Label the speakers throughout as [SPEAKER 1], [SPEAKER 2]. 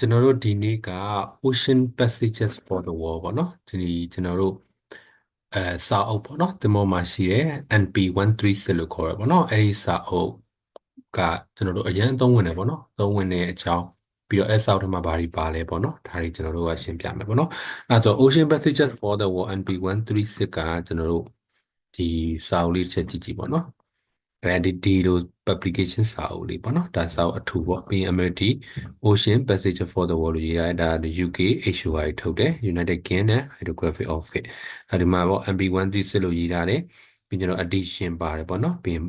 [SPEAKER 1] အဲကျွန်တော်တို့ဒီနေ့က Ocean Passages for the World ပေါ့နော်ဒီကျွန်တော်တို့အဲစာအုပ်ပေါ့နော်ဒီမောမှာရှိတဲ့ NP136 လို့ခေါ်ရပေါ့နော်အဲဒီစာအုပ်ကကျွန်တော်တို့အရင်အသုံးဝင်တယ်ပေါ့နော်သုံးဝင်တဲ့အကြောင်းပြီးတော့အဲစာအုပ်ထဲမှာဘာတွေပါလဲပေါ့နော်ဒါတွေကျွန်တော်တို့ကရှင်းပြမယ်ပေါ့နော်အဲဆို Ocean Passages for the World NP136 ကကျွန်တော်တို့ဒီစာအုပ်လေးတစ်ချက်ကြည့်ကြည့်ပေါ့နော် အဲဒီဒီလို publication စာအုပ်လေးပေါ့နော်ဒါစာအုပ်အထူပေါ့ပြီးရင် Amerity Ocean Passage for the World ရေးရတာ UK HOI ထုတ်တယ် United Kingdom Hydrographic Office အဲဒီမှာပေါ့ MP136 လို့ရေးထားတယ်ပြီးကျွန်တော် addition ပါတယ်ပေါ့နော်ပြီးရင်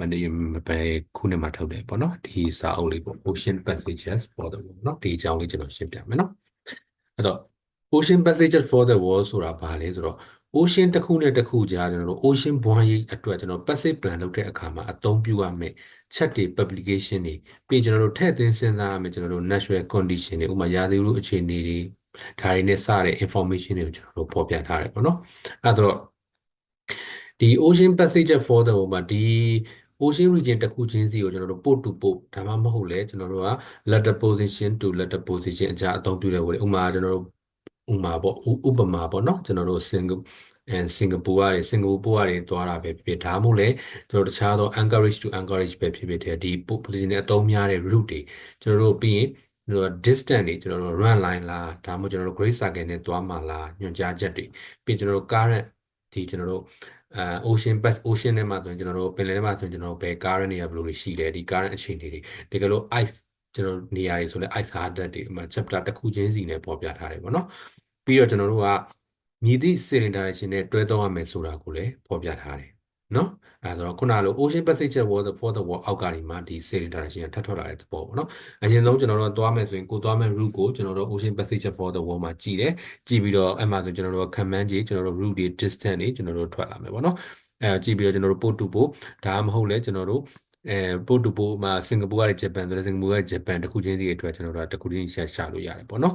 [SPEAKER 1] ဘယ်ခုနှစ်မှာထုတ်တယ်ပေါ့နော်ဒီစာအုပ်လေးပေါ့ Ocean Passages for the World เนาะဒီအကြောင်းလေးကျွန်တော်ရှင်းပြမယ်เนาะအဲ့တော့ Ocean Passages for the World ဆိုတာဘာလဲဆိုတော့ ocean တစ်ခုနဲ့တစ်ခုကြားကျွန်တော်တို့ ocean ဘွားရေးအတွက်ကျွန်တော် passive plan လုပ်တဲ့အခါမှာအသုံးပြုရမယ့်ချက်တွေ publication တွေပြီးကျွန်တော်တို့ထည့်သွင်းစဉ်းစားရမယ့်ကျွန်တော်တို့ natural condition တွေဥပမာရာသီဥတုအခြေအနေတွေဒါတွေနဲ့စတဲ့ information တွေကိုကျွန်တော်တို့ဖော်ပြထားတယ်ပေါ့နော်အဲ့တော့ဒီ ocean passage for the ဟိုမှာဒီ ocean region တစ်ခုချင်းစီကိုကျွန်တော်တို့ port to port ဒါမှမဟုတ်လဲကျွန်တော်တို့က letter position to letter position အကြအသုံးပြုတဲ့ဝေဥမာကျွန်တော်တို့ ဥမာပေါ့ဥပမာပေါ့နော်ကျွန်တော်တို့ single အဲစင်ကာပူကနေစင်ကာပူပို့ကနေသွားတာပဲဖြစ်ဖြစ်ဒါမှမဟုတ်လေကျွန်တော်တခြားသော Anchorage to Anchorage ပဲဖြစ်ဖြစ်တဲ့ဒီ position နဲ့အသုံးများတဲ့ route တွေကျွန်တော်တို့ပြီးရင်ကျွန်တော် distance တွေကျွန်တော်တို့ run line လားဒါမှမဟုတ်ကျွန်တော်တို့ great circle နဲ့သွားမှာလားညွှန်ကြားချက်တွေပြီးကျွန်တော်တို့ current ဒီကျွန်တော်တို့အဲ ocean pass ocean ထဲမှာဆိုရင်ကျွန်တော်တို့ပင်လယ်ထဲမှာဆိုရင်ကျွန်တော်တို့ဘယ် current တွေကဘယ်လိုတွေရှိလဲဒီ current အခြေအနေတွေတကယ်လို့ ice ကျွန်တော်နေရာတွေဆိုလဲ ice hazard တွေအမှ chapter တစ်ခုချင်းစီနဲ့ပေါ်ပြထားတယ်ပေါ့နော်ပြီးတော့ကျွန်တော်တို့ကမြည်သည့် cylinder ရှင်နဲ့တွဲသုံးရမယ်ဆိုတာကိုလည်းဖော်ပြထားတယ်နော်အဲဆိုတော့ခုနလို Ocean Pacific Water for the World အောက်ကနေမှဒီ cylinder ရှင်ကထပ်ထွက်လာတဲ့သဘောပေါ့နော်အရင်ဆုံးကျွန်တော်တို့သွားမယ်ဆိုရင်ကိုသွားမယ် route ကိုကျွန်တော်တို့ Ocean Pacific for the World မှာကြည့်တယ်ကြည့်ပြီးတော့အဲ့မှာဆိုကျွန်တော်တို့ command ကြီးကျွန်တော်တို့ route တွေ distance တွေကျွန်တော်တို့ထွက်လာမယ်ပေါ့နော်အဲကြည့်ပြီးတော့ကျွန်တော်တို့ port to port ဒါမှမဟုတ်လဲကျွန်တော်တို့ အဲပို့တူပို့မှာစင်ကာပူကနေဂျပန်ဆိုတော့စင်ကာပူကဂျပန်တခုချင်းစီအတွက်ကျွန်တော်တို့တခုချင်းရှာရှာလို့ရတယ်ပေါ့နော်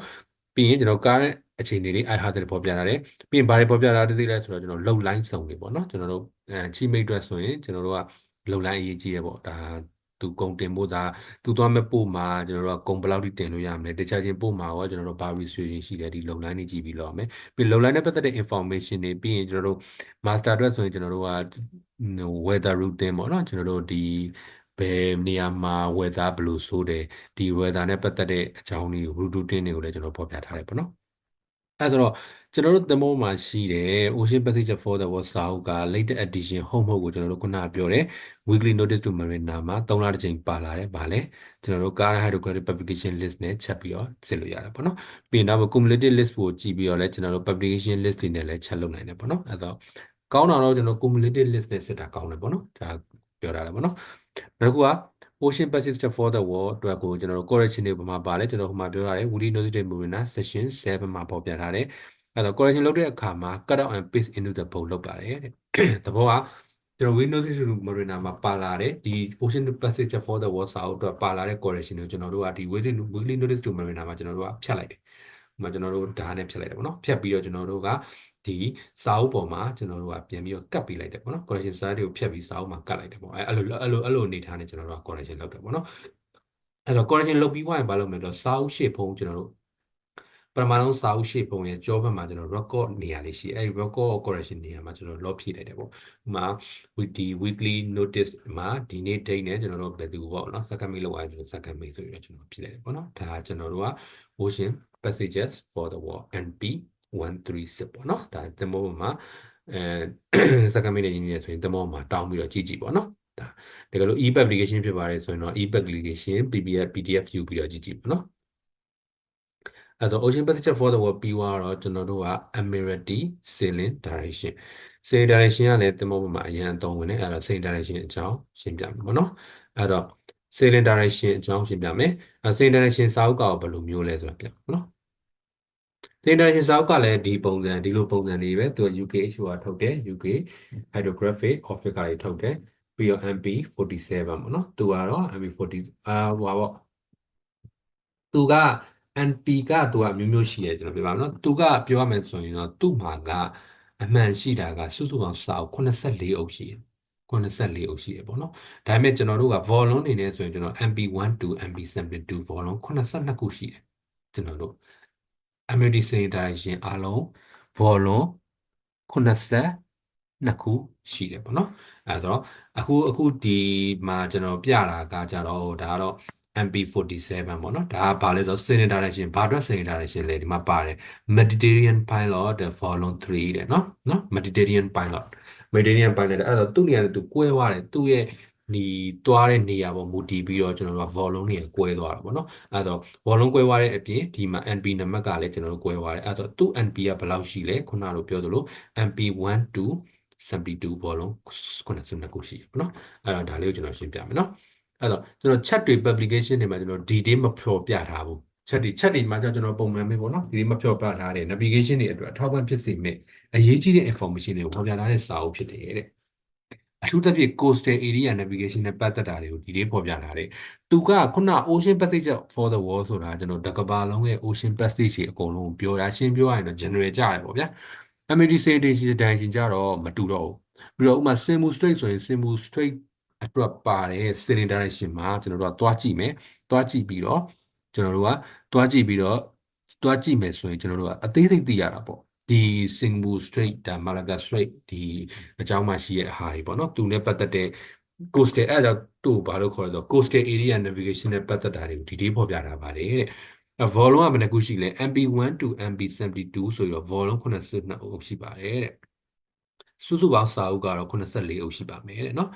[SPEAKER 1] ပြီးရင်ကျွန်တော် current အခြေအနေလေး i hard တွေပေါ်ပြထားတယ်ပြီးရင်ဘာတွေပေါ်ပြထားသေးလဲဆိုတော့ကျွန်တော် load line စုံတွေပေါ့နော်ကျွန်တော်တို့အဲချိမိတ်အတွက်ဆိုရင်ကျွန်တော်တို့က load line အရေးကြီးရပေါ့ဒါသူကုန်တင်ဖို့ဒါသူသွားမဲ့ပို့မှာကျွန်တော်တို့ကကုန်ဘယ်လောက်ထိတင်လို့ရမလဲတခြားချင်းပို့မှာရောကျွန်တော်တို့ဘာ restriction ရှိလဲဒီ load line တွေကြည့်ပြီးလောက်မယ်ပြီး load line နဲ့ပတ်သက်တဲ့ information တွေပြီးရင်ကျွန်တော်တို့ master အတွက်ဆိုရင်ကျွန်တော်တို့က weather routine ပေါ့နော်ကျွန်တော်တို့ဒီဘယ်နေရာမှာ weather ဘယ်လိုဆိုတယ်ဒီ weather နဲ့ပတ်သက်တဲ့အကြောင်းတွေ routine တွေကိုလည်းကျွန်တော်ဖော်ပြထားတယ်ပေါ့နော်အဲဆိုတော့ကျွန်တော်တို့သဘောမှာရှိတဲ့ Ocean Pacific for the World စာအုပ်က latest edition home ဟုတ်ကိုကျွန်တော်တို့ခုနပြောတယ် weekly notice to marina မှာ3လတစ်ချိန်ပါလာတယ်ဗာလဲကျွန်တော်တို့ current hydrographic publication list နဲ့ချက်ပြီးတော့စစ်လို့ရတယ်ပေါ့နော်ပြီးရင်တော့ cumulative list ကိုကြည့်ပြီးတော့လဲကျွန်တော်တို့ publication list တွေနဲ့လည်းချက်လုပ်နိုင်တယ်ပေါ့နော်အဲတော့ ကောင်းတာတော့ကျွန်တော် cumulative list နဲ့စစ်တာကောင်းတယ်ပေါ့နော်ဒါပြောတာလည်းပေါ့နော်နောက်တစ်ခုက Ocean Pacific for the World အတွက်ကိုကျွန်တော်တို့ correction တွေဘာမှပါလဲကျွန်တော်ဟိုမှာပြောထားတယ် Woody Notice Marina Session 7မှာပေါ်ပြထားတယ်အဲ့တော့ correction လုပ်တဲ့အခါမှာ cut out and paste into the bowl လုပ်ပါတယ်တဲ့သဘောကကျွန်တော် Windows 6 Marina မှာပါလာတဲ့ဒီ Ocean Pacific for the World စာအုပ်အတွက်ပါလာတဲ့ correction ကိုကျွန်တော်တို့ကဒီ weekly notice to Marina မှာကျွန်တော်တို့ကဖြတ်လိုက်တယ်။မှာကျွန်တော်တို့ဓာတ်နဲ့ဖြတ်လိုက်တယ်ပေါ့နော်။ဖြတ်ပြီးတော့ကျွန်တော်တို့က ဒီစာအုပ်ပေါ်မှာကျွန်တော်တို့ကပြန်ပြီးတော့ကတ်ပေးလိုက်တယ်ပေါ့နော် correction slide တွေကိုဖြတ်ပြီးစာအုပ်မှာကတ်လိုက်တယ်ပေါ့အဲအဲ့လိုအဲ့လိုအဲ့လိုအနေထားနဲ့ကျွန်တော်တို့က correction လုပ်တယ်ပေါ့နော်အဲ့တော့ correction လုပ်ပြီးွားရင်ဘာလုပ်မလဲတော့စာအုပ်ရှေ့ဖုံးကျွန်တော်တို့ပထမဆုံးစာအုပ်ရှေ့ပုံရဲ့ကြောဘက်မှာကျွန်တော် record နေရာလေးရှိအဲဒီ record correction နေရာမှာကျွန်တော် log ဖြည့်လိုက်တယ်ပေါ့ဥမာ weekly weekly notice မှာဒီနေ့ date နဲ့ကျွန်တော်တို့ဘယ်သူပေါ့နော် second mail လောက်အားကျွန်တော် second mail ဆိုပြီးတော့ကျွန်တော်ဖြည့်လိုက်တယ်ပေါ့နော်ဒါကျွန်တော်တို့က ocean passages for the world np 136ပေါ့နော်ဒါသင်္ဘောပေါ်မှာအဲစက္ကန့်မိနစ်ရင်းနေဆိုရင်သင်္ဘောမှာတောင်းပြီးတော့ကြည့်ကြည့်ပေါ့နော်ဒါတကယ်လို့ e-publication ဖြစ်ပါတယ်ဆိုရင်တော့ e-publication PDF PDF ယူပြီးတော့ကြည့်ကြည့်ပေါ့နော်အဲဆို Ocean Pacific for the World ပြီးသွားတော့ကျွန်တော်တို့က Admiralty Sailing Direction Sailing Direction ကလည်းသင်္ဘောပေါ်မှာအရင်အသုံးဝင်တယ်အဲတော့ Sailing Direction အကြောင်းရှင်းပြမယ်ပေါ့နော်အဲတော့ Sailing Direction အကြောင်းရှင်းပြမယ်အဲ Sailing Direction စာအုပ်ကဘယ်လိုမျိုးလဲဆိုတာပြပေါ့နော် ဒေတာရှင်စာအုပ်ကလည်းဒီပုံစံဒီလိုပုံစံတွေပဲသူက UKHO ကထုတ်တယ် UK Hydrographic Office ကလည်းထုတ်တယ်ပြီးတော့ MP47 ပေါ့နော်သူကတော့ MP40 အာဟိုပါပေါ့သူက NP ကသူကမျိုးမျိုးရှိတယ်ကျွန်တော်ပြောပါမယ်နော်သူကပြောရမယ်ဆိုရင်တော့သူ့မှာကအမှန်ရှိတာကစုစုပေါင်းစာအုပ်84အုပ်ရှိတယ်84အုပ်ရှိရပေါ့နော်ဒါပေမဲ့ကျွန်တော်တို့က volume အနေနဲ့ဆိုရင်ကျွန်တော် MP1 to MP72 volume 82ခုရှိတယ်ကျွန်တော်တို့ Amity Sailing Direction အားလုံး volume 82ခုရှိတယ်ပေါ့နော်အဲဆိုတော့အခုအခုဒီမှာကျွန်တော်ပြတာကကြတော့ဒါကတော့ MP47 ပေါ့နော်ဒါကဘာလဲဆိုတော့ Sailing Direction ဘာအတွက် Sailing Direction လဲဒီမှာပါတယ် Mediterranean Pilot the volume 3တဲ့နော်နော် Mediterranean Pilot Mediterranean Pilot အဲ့တော့သူ့နေရာနဲ့သူကွဲသွားတယ်သူ့ရဲ့ ဒီသွားတဲ့နေရာပေါ်မူတည်ပြီးတော့ကျွန်တော်တို့က volume တွေကွဲသွားတာပေါ့နော်အဲ့တော့ volume ကွဲသွားတဲ့အပြင်ဒီမှာ NP နံပါတ်ကလည်းကျွန်တော်တို့ကွဲသွားတယ်အဲ့တော့သူ့ NP ကဘယ်လောက်ရှိလဲခုနကလိုပြောသလို MP1 to 72 volume 92ခုရှိပေါ့နော်အဲ့တော့ဒါလေးကိုကျွန်တော်ရှင်းပြမယ်နော်အဲ့တော့ကျွန်တော် chat တွေ publication တွေမှာကျွန်တော် detail မဖြောပြထားဘူး chat တွေ chat တွေမှာကျွန်တော်ပုံမှန်ပဲပေါ့နော်ဒီမဖြောပြထားတဲ့ navigation တွေအတွက်အထောက်အပံ့ဖြစ်စေမယ့်အရေးကြီးတဲ့ information တွေကိုဖော်ပြထားတဲ့စာအုပ်ဖြစ်တယ်တဲ့ အထူးသဖြင့် coastal area navigation နဲ့ပတ်သက်တာတွေကိုဒီလေးဖော်ပြထားတယ်။သူကခုန ocean passage for the world ဆိုတာကျွန်တော်တကဘာလုံးရဲ့ ocean passage တွေအကုန်လုံးပြောတာရှင်းပြောရရင်တော့ general ကြတယ်ပေါ့ဗျာ။ Amity sanitation တိုင်းရှင်ကြတော့မတူတော့ဘူး။ပြီးတော့ဥပမာ Simu Strait ဆိုရင် Simu Strait အတွက်ပါတဲ့ sailing direction မှာကျွန်တော်တို့ကသွားကြည့်မယ်။သွားကြည့်ပြီးတော့ကျွန်တော်တို့ကသွားကြည့်ပြီးတော့သွားကြည့်မယ်ဆိုရင်ကျွန်တော်တို့ကအသေးစိတ်သိရတာပေါ့။ ဒီ Singbu Strait ဒါ Malacca Strait ဒီအကြောင်းမှရှိရဲ့အဟာတွေပေါ့နော်သူနဲ့ပတ်သက်တဲ့ coastal အဲ့ဒါသူ့ဘာလို့ခေါ်လဲဆိုတော့ coastal area navigation နဲ့ပတ်သက်တာတွေကိုဒီတေးဖော်ပြထားပါတယ်တဲ့အဲ volume ကဘယ်နှခုရှိလဲ MP1 to MP72 ဆိုပြီးတော့ volume 82အုပ်ရှိပါတယ်တဲ့စုစုပေါင်းစာအုပ်ကတော့84အုပ်ရှိပါမယ်တဲ့နော်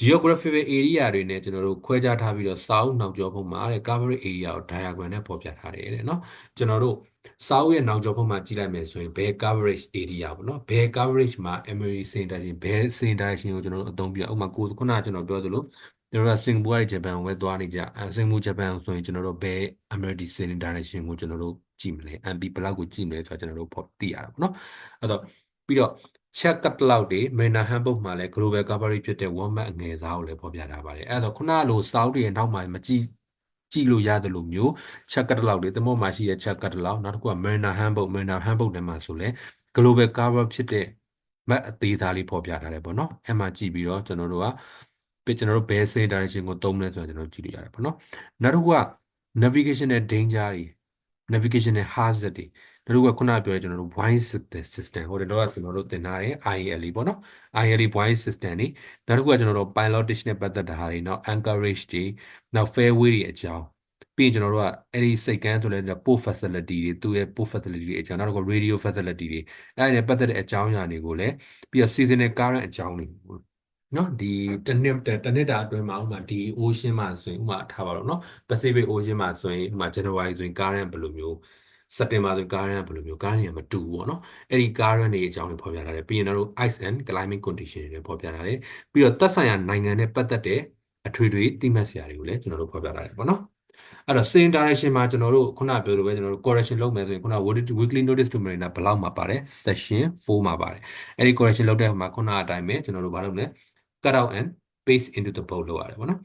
[SPEAKER 1] geographical area တွေနဲ့ကျွန်တော်တို့ခွဲခြားထားပြီးတော့စာအုပ်နောက်ကျောဘုံမှာတဲ့ coverage area ကို diagram နဲ့ဖော်ပြထားတယ်တဲ့နော်ကျွန်တော်တို့စာအုပ်ရဲ့နောက်ကျောဘုံမှာကြည့်လိုက်မယ်ဆိုရင်ဘယ် coverage area ပေါ့နော်ဘယ် coverage မှာ emery centration ဘယ် centration ကိုကျွန်တော်တို့အသုံးပြဥပမာကိုခုနကကျွန်တော်ပြောသလိုကျွန်တော်တို့ကစင်ကာပူကနေဂျပန်ကိုပဲသွားနေကြအဲစင်ကာပူဂျပန်ဆိုရင်ကျွန်တော်တို့ဘယ် emergency sailing direction ကိုကျွန်တော်တို့ကြည့်မလဲ MP ဘယ်လောက်ကိုကြည့်မလဲဆိုတာကျွန်တော်တို့ဖော်သိရတာပေါ့နော်အဲ့တော့ပြီးတော့ check catalog တွေ Marina Handbook မှာလည်း global coverage ဖြစ်တဲ့ Walmart အငယ်စားကိုလည်းဖော်ပြထားပါတယ်အဲ့တော့ခုနကလိုစောက်တွေရဲ့နောက်မှာမကြည့်ကြည့်လို့ရတယ်လို့မျိုး check catalog တွေတမောမှာရှိတဲ့ check catalog နောက်တစ်ခုက Marina Handbook Marina Handbook ထဲမှာဆိုလဲ global cover ဖြစ်တဲ့ map အသေးသားလေးဖော်ပြထားတယ်ပေါ့နော်အဲ့မှာကြည့်ပြီးတော့ကျွန်တော်တို့ကပြကျွန်တော်တို့ဘယ် save direction ကိုသုံးလဲဆိုတာကျွန်တော်ကြည့်လို့ရတယ်ပေါ့နော်နောက်တစ်ခုက navigation နဲ့ danger တွေ navigation နဲ့ hazard တွေ တို့ကခုနပြောတဲ့ကျွန်တော်တို့ wine system ဟိုတော့ကျွန်တော်တို့သင်ထားတဲ့ ILE ပေါ့နော် ILE wine system တွေနောက်တစ်ခုကကျွန်တော်တို့ pilotage နဲ့ပတ်သက်တာဟာတွေနောက် anchorage တွေနောက် fairway တွေအကြောင်းပြီးရင်ကျွန်တော်တို့ကအဲ့ဒီစိတ်ကန်းဆိုလဲ port facility တွေသူ့ရဲ့ port facility တွေအကြောင်းနောက်တစ်ခု radio facility တွေအဲ့ဒါနဲ့ပတ်သက်တဲ့အကြောင်းအရာတွေကိုလည်းပြီးတော့ seasonal current အကြောင်းတွေနော်ဒီတနစ်တနစ်တာအတွင်းမှာဥမာဒီ ocean မှာဆိုရင်ဥမာထားပါတော့နော် Pacific Ocean မှာဆိုရင်ဥမာ January ဆိုရင် current ဘယ်လိုမျိုး စက်တင်ဘာဆိုကားရန်ဘယ်လိုမျိုးကားရန်မတူဘူးပေါ့နော်အဲ့ဒီကားရန်တွေအကြောင်းတွေဖော်ပြထားတယ်ပြီးရင်တော့ ice and climate condition တွေဖော်ပြထားတယ်ပြီးတော့သက်ဆိုင်ရာနိုင်ငံနဲ့ပတ်သက်တဲ့အထွေထွေတိမှတ်စရာတွေကိုလည်းကျွန်တော်တို့ဖော်ပြထားတယ်ပေါ့နော်အဲ့တော့ same direction မှာကျွန်တော်တို့ခုနပြောလိုပဲကျွန်တော်တို့ correction လုပ်မယ်ဆိုရင်ခုန weekly notice to marina ဘယ်လောက်မှာပါတယ် session 4မှာပါတယ်အဲ့ဒီ correction လုပ်တဲ့မှာခုနအတိုင်းပဲကျွန်တော်တို့ဘာလုပ်လဲ cut out and paste into the board လုပ်ရတယ်ပေါ့နော်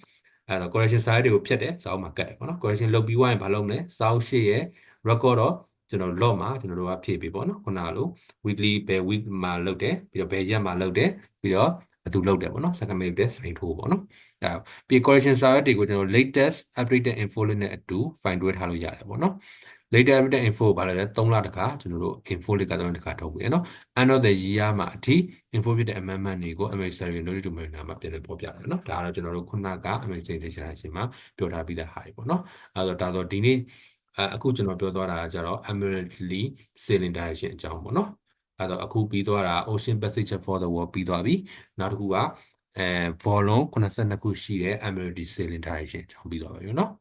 [SPEAKER 1] အဲ့တော့ correction size တွေကိုဖြတ်တယ်စာအုပ်မှာကတ်တယ်ပေါ့နော် correction လုပ်ပြီးွားရင်ဘာလုပ်မလဲစာအုပ်ရှေ့ရဲ့ record တော့ကျွန်တော် log မှာကျွန်တော်တို့ကဖြည့်ပေးပေါ့နော်ခုနကလို weekly ဘယ် week မှာလုပ်တယ်ပြီးတော့ဘယ်ရက်မှာလုပ်တယ်ပြီးတော့ဘယ်သူလုပ်တယ်ပေါ့နော် second minute တဲ့ sign ထိုးပေါ့နော်အဲပြီး correction service တွေကိုကျွန်တော် latest updated info လေးနဲ့အတူ find တွဲထားလို့ရတယ်ပေါ့နော် later update info ဘာလဲ3လတခါကျွန်တော်တို့ info လေးကတော့တခါထုတ်ပြီးနော် end of the year မှာအထိ info ဖြစ်တဲ့ amendment တွေကို American Notice to Marina မှာပြန်လည်ပေါ်ပြတယ်နော်ဒါကတော့ကျွန်တော်တို့ခုနက American Declaration မှာပြောထားပြီးသားဟာတွေပေါ့နော်အဲဆိုတော့ဒါဆိုဒီနေ့ အခုကျွန်တော်ပြောသွားတာကကျတော့ emeraldly sailing direction အကြောင်းပေါ့နော်အဲတော့အခုပြီးသွားတာ ocean passage for the world ပြီးသွားပြီနောက်တစ်ခုကအဲ volume 82ခုရှိတဲ့ emeraldly sailing direction အကြောင်းပြီးသွားပါပြီနော်